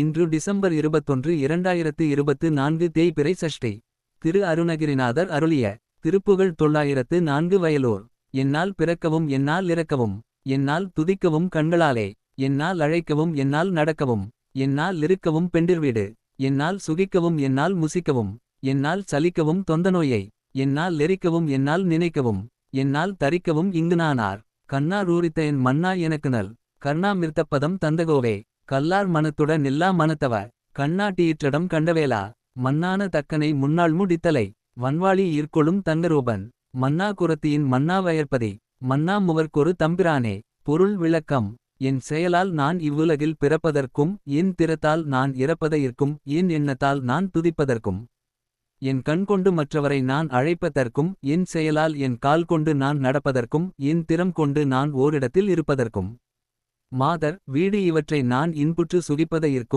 இன்று டிசம்பர் 21 இரண்டாயிரத்து இருபத்து நான்கு தேய்பிறை சஷ்டி. திரு அருணகிரிநாதர் அருளிய திருப்புகழ் தொள்ளாயிரத்து நான்கு வயலூர். என்னால் பிறக்கவும் என்னால் இறக்கவும். என்னால் துதிக்கவும் கண்களாலே. என்னால் அழைக்கவும் என்னால் நடக்கவும். என்னால் இருக்கவும் பெண்டிர்வீடு. என்னால் சுகிக்கவும் என்னால் முசிக்கவும். என்னால் சலிக்கவும் தொந்தநோயை. என்னால் லெரிக்கவும் என்னால் நினைக்கவும். என்னால் தரிக்கவும் இங்கு நானார். கண்ணா ரூரித்த என் மன்னா எனக்கு நல். கர்ணாமிர்த்தப்பதம் தந்தகோவே. கல்லார் மனத்துட நில்லா மனத்தவ. கண்ணாட்டியிற்றடம் கண்டவேலா. மன்னான தக்கனை முன்னாள் முடித்தலை. வன்வாளி ஈர்க்கொளும் தங்கரூபன். மன்னா குரத்தியின் மன்னா வயற்பதி. மன்னா முவர்க்கொரு தம்பிரானே. பொருள் விளக்கம் என் செயலால் நான் இவ்வுலகில் பிறப்பதற்கும். என் திறத்தால் நான் இறப்பதையிற்கும் என் எண்ணத்தால் நான் துதிப்பதற்கும். என் கண் கொண்டு மற்றவரை நான் அழைப்பதற்கும். என் செயலால் என் கால் கொண்டு நான் நடப்பதற்கும். என் திறம் கொண்டு நான் ஓரிடத்தில் இருப்பதற்கும். மாதர் வீடு இவற்றை நான் இன்புற்று சுகிப்பதையிற்கும்.